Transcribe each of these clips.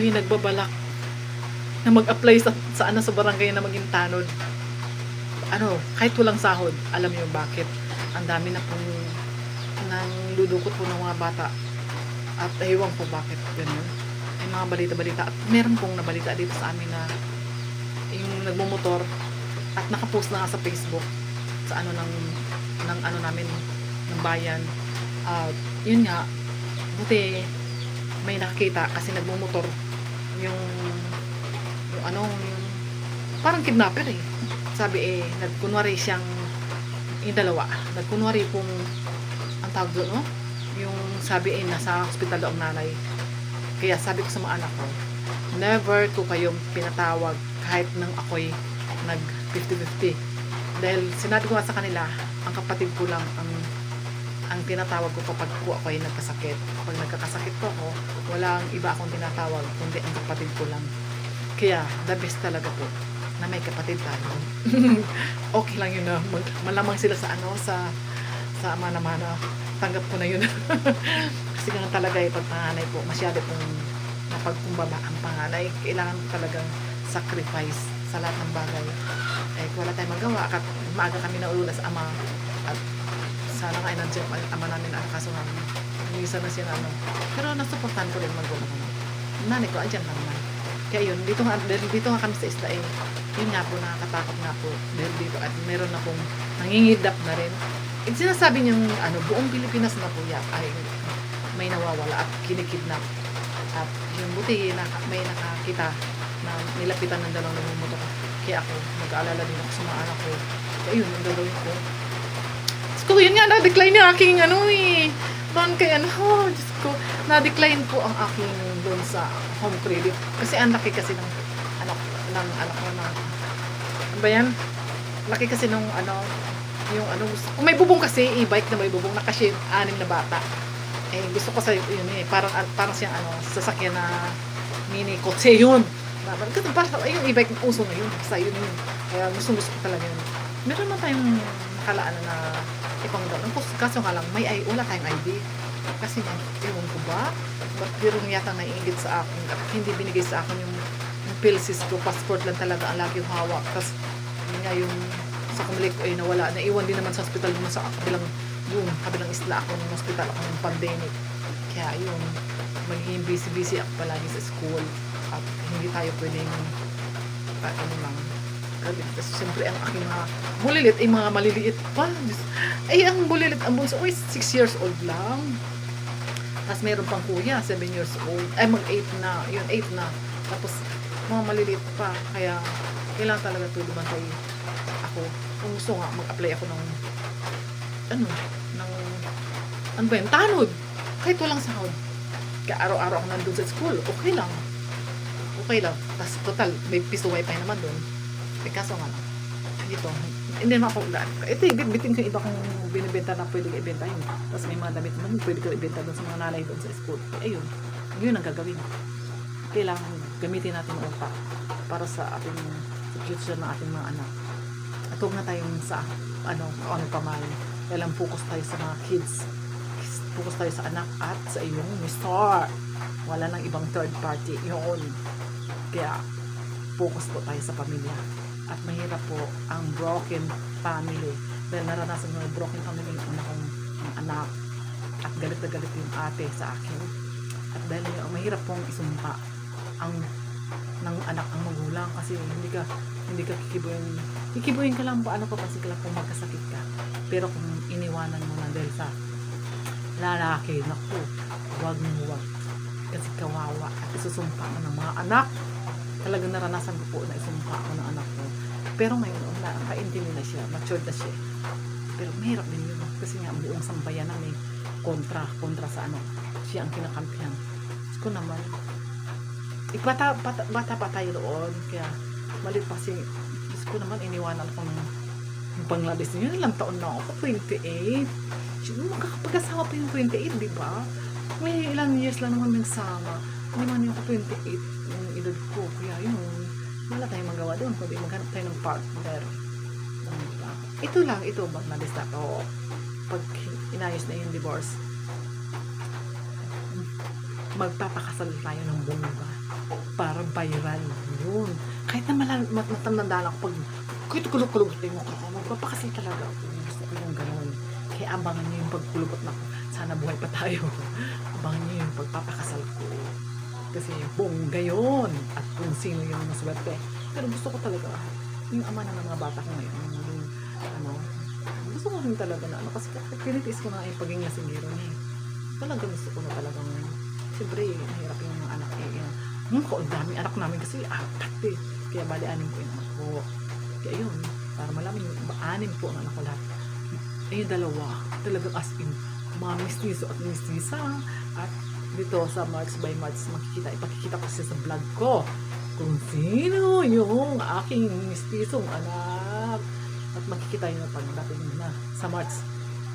ako'y nagbabalak na mag-apply sa, sa ano sa barangay na maging tanod. Ano, kahit walang sahod, alam niyo bakit. Ang dami na pong nang dudukot po ng mga bata. At ewan po bakit ganyan. May mga balita-balita. At meron pong nabalita dito sa amin na yung nagmumotor at nakapost na nga sa Facebook sa ano ng ng ano namin ng bayan. At yun nga, buti may nakakita kasi nagmumotor yung yung ano yung parang kidnapper eh. Sabi eh nagkunwari siyang yung dalawa. Nagkunwari kung ang tawag doon no? Yung sabi eh nasa hospital daw ang nanay. Kaya sabi ko sa mga anak ko never ko kayong pinatawag kahit nang ako'y nag 50-50 dahil sinabi ko sa kanila ang kapatid ko lang ang ang tinatawag ko kapag ko ako ay nagkasakit. Kapag nagkakasakit ko ako, walang iba akong tinatawag, kundi ang kapatid ko lang. Kaya, the best talaga po, na may kapatid tayo. okay lang yun na mag- malamang sila sa ano, sa sa mana-mana. Tanggap ko na yun. Kasi ganun talaga eh, pag panganay po, masyado pong napagkumbaba ang panganay. Kailangan talagang sacrifice sa lahat ng bagay. Eh, wala tayong magawa. At maaga kami naulula sa ama. At sana nga ay nandiyan ama namin ang kaso namin. Na siya na ano. Pero nasuportahan ko rin magawa naman. Nanay ko, andyan ka naman. Kaya yun, dito nga, dito nga kami sa isla eh, yun nga po, nakakatakot nga po. Dahil dito, at meron na pong nangingidap na rin. Eh, sinasabi niyang, ano, buong Pilipinas na po yan ay may nawawala at kinikidnap. At yung buti, naka, may nakakita na nilapitan ng dalawang namumutok. Kaya ako, mag-aalala din ako sa mga anak ko. Kaya yun, ang gagawin ko. Ko, yun nga, na-decline yung aking ano eh. Doon kay ano, oh, Diyos ko, na-decline po ang aking doon sa home credit. Kasi ang laki kasi ng anak, ng anak ko na, ano ba yan? Laki kasi nung ano, yung ano, kung may bubong kasi, e-bike na may bubong, nakashare anim na bata. Eh, gusto ko sa yun eh, parang, parang siyang ano, sasakyan na mini kotse yun. Dapat, kasi parang, ay, yung e-bike, uso na yun, sa yun yun. Kaya gusto gusto ko talaga yun. Meron na tayong nakalaan na ipang doon. Ang kaso nga lang, may ay, wala tayong ID. Kasi nga, ewan ko ba? Ba't birong yata naiingit sa akin at hindi binigay sa akin yung, yung pilsis ko, passport lang talaga ang lagi hawak. Tapos, yun nga yung sa kumalik ko ay nawala. Naiwan din naman sa hospital mo sa kabilang yung kabilang isla ako ng hospital ako ng pandemic. Kaya yun, magiging busy-busy ako palagi sa school at hindi tayo pwedeng uh, ano lang, galit. Kasi siyempre ang aking mga bulilit ay mga maliliit pa. Ay, ang bulilit, ang bunso, ay 6 years old lang. Tapos meron pang kuya, 7 years old. Ay, mag 8 na. Yun, 8 na. Tapos, mga maliliit pa. Kaya, kailangan talaga ito lumantay ako. Kung gusto nga, mag-apply ako ng, ano, ng, ano ba yun, tanod. Kahit walang sahod. Kaya araw-araw ako nandun sa school, okay lang. Okay lang. Tapos, total, may piso wifi naman doon. Eh, kaso nga dito, hindi naman ako daan. Ito, bitin ko yung iba kong binibenta na pwede ibenta yun. Tapos may mga damit naman, pwede ko ibenta doon sa mga nanay doon sa school. Eh, ayun, yun ang gagawin. Kailangan gamitin natin ang utak para sa ating sa future ng ating mga anak. At huwag na tayong sa ano, ano pa man. Kailangan focus tayo sa mga kids. Focus tayo sa anak at sa iyong mister. Wala nang ibang third party. Yun. Kaya, focus po tayo sa pamilya. At mahirap po ang broken family. Dahil naranasan ko broken family yung una kong ang anak. At galit na galit yung ate sa akin. At dahil yung mahirap pong isumpa ang ng anak ang magulang kasi hindi ka hindi ka kikibuhin kikibuhin ka lang paano pa kasi ka lang kung magkasakit ka pero kung iniwanan mo na dahil sa lalaki naku wag mo wag kasi kawawa at isusumpa mo ng mga anak talagang naranasan ko po na isumpa ako ng anak ko pero ngayon nakaintindi na siya matured na siya pero mahirap din yun kasi nga buong sambayanan may kontra kontra sa ano siya ang kinakampihan ko naman Ibata, bata, bata pa tayo roon. Kaya, malit pa si, Diyos ko naman, iniwanan ko ng yung panglabis niyo. Ilang taon na ako, 28. Siguro makakapag-asawa pa yung 28, di ba? May ilang years lang naman nagsama. Hindi man yung ako 28 yung edad ko. Kaya yun, wala tayong magawa doon. Kundi maghanap tayo ng partner. Ba? Ito lang, ito, Bangladesh na to. Pag inayos na yung divorce, magpapakasal tayo ng bunga viral. Yun. Kahit na malal, mat matamandaan ako pag kahit kulog-kulog yung mukha ko, magpapakasi talaga ako. Gusto ko yung ganun. Kaya abangan niyo yung pagkulubot na sana buhay pa tayo. abangan niyo yung pagpapakasal ko. Kasi bongga yun. At kung sino yung maswerte. Pero gusto ko talaga, yung ama ng mga bata ko ngayon, yung, ano, gusto ko rin talaga na, ano, kasi pinitiis ko na yung pagiging lasingero niya. eh. Talaga gusto ko na talagang, siyempre, mahirap yung mga anak eh. Yung, ko, dami anak namin kasi apat eh. Kaya bali anim ko yung anak ko. Kaya yun, para malaman yung anim po ang anak ko lahat. Eh, dalawa, talagang as in, mga mistiso at mistisa. At dito sa March by March, makikita, ipakikita ko siya sa vlog ko kung sino yung aking mistisong anak. At makikita nyo pagdating na sa March.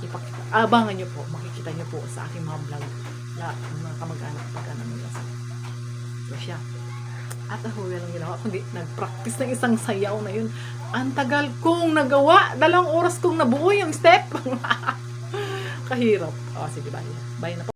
Ipakita, abangan nyo po, makikita nyo po sa aking mga vlog na mga kamag-anak pagka nila sa So siya. At ako walang ginawa, kundi nag-practice ng isang sayaw na yun. Ang tagal kong nagawa. Dalawang oras kong nabuo yung step. Kahirap. O, sige, bye. Bye na po.